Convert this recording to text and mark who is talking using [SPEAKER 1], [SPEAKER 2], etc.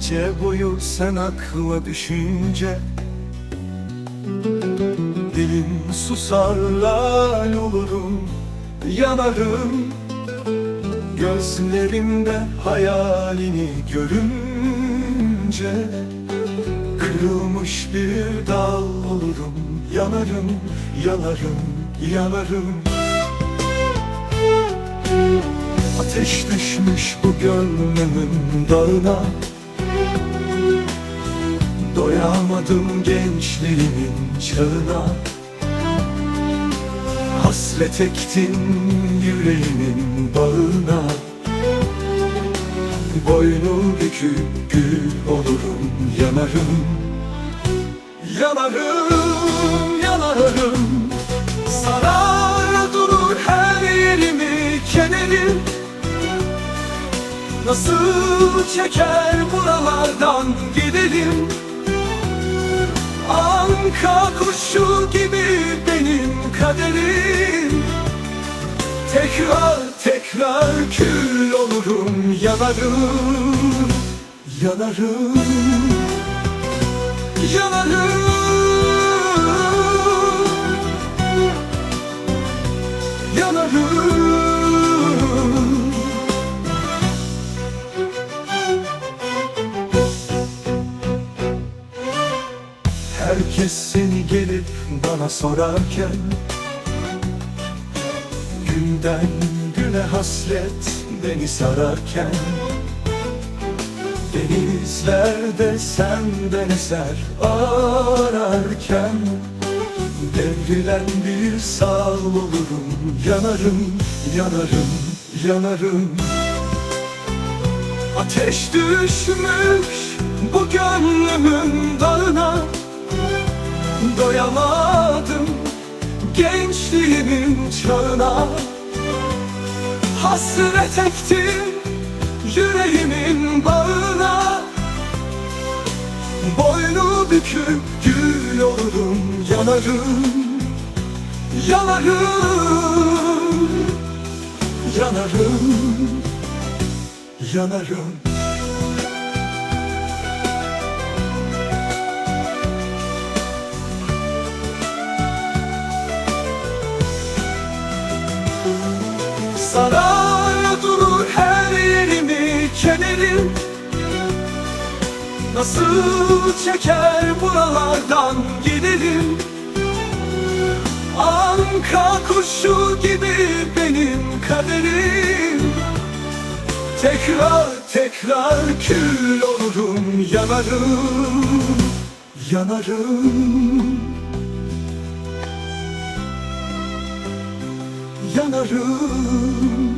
[SPEAKER 1] Gece boyu sen akla düşünce Dilim susar lal olurum Yanarım. Gözlerimde hayalini görünce Kırılmış bir dal olurum Yanarım, yanarım, yanarım. Ateş düşmüş bu gönlümün dağına Doyamadım gençliğimin çağına. Hasret ektin yüreğimin bağına. Boynu büküp gül olurum yanarım. Yanarım, yanarım. Sarar durur her yerimi kederim Nasıl çeker buralardan gidelim Anka kuşu gibi benim kaderim. Tekrar tekrar kül olurum yanarım Yanarım Yanarım. Yanarım Herkes seni gelip bana sorarken Günden güne hasret beni sararken Denizlerde senden eser ararken Devrilen bir sal olurum Yanarım, yanarım, yanarım. Ateş düşmüş Doyamadım gençliğimin çağına. Hasret ektim yüreğimin bağına. Boynu büküp gül olurum yanarım Yanarım Yanarım Yanarım Sarar durur her yerimi kederim Nasıl çeker buralardan gidelim Anka kuşu gibi benim kaderim. Tekrar tekrar kül olurum yanarım Yanarım Yanarım